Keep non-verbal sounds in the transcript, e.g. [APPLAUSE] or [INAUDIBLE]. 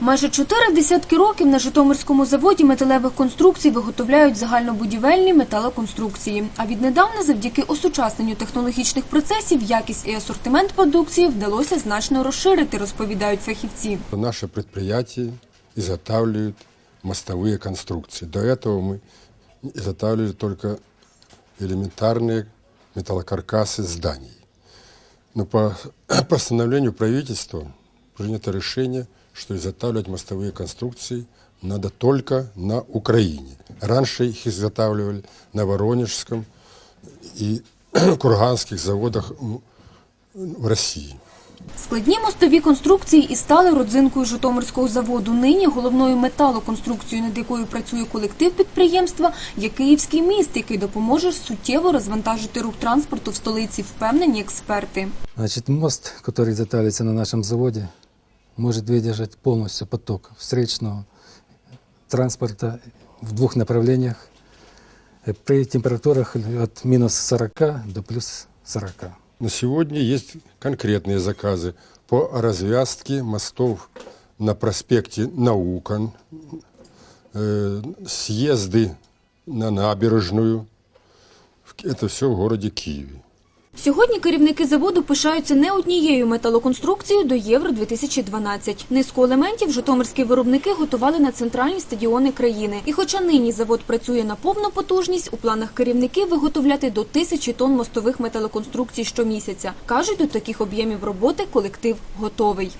Майже чотири десятки років на Житомирському заводі металевих конструкцій виготовляють загальнобудівельні металоконструкції. А віднедавна, завдяки осучасненню технологічних процесів, якість і асортимент продукції вдалося значно розширити, розповідають фахівці. Наши предприятия изготавливают мостовые конструкции. До этого мы изготавливали только элементарные металлокаркасы зданий. Но по [CLEARS THROAT] постановлению правительства принято решение, что изготавливать мостовые конструкции надо только на Украине. Раньше их изготавливали на Воронежском и [CLEARS THROAT] Курганских заводах в России. Складні мостові конструкції і стали родзинкою Житомирського заводу. Нині головною металоконструкцією, над якою працює колектив підприємства, є Київський міст, який допоможе суттєво розвантажити рух транспорту в столиці, впевнені експерти. Значит, мост, который изготавливается на нашем заводе, может выдержать полностью поток встречного транспорта в двух направлениях э, при температурах от минус 40 до плюс 40. На сегодня есть конкретные заказы по развязке мостов на проспекте Наукан, э, съезды на набережную. В- Это все в городе Киеве. Сьогодні керівники заводу пишаються не однією металоконструкцією до Євро 2012. Низку елементів житомирські виробники готували на центральні стадіони країни. І хоча нині завод працює на повну потужність, у планах керівників виготовляти до тисячі тонн мостових металоконструкцій щомісяця. кажуть, до таких об'ємів роботи колектив готовий.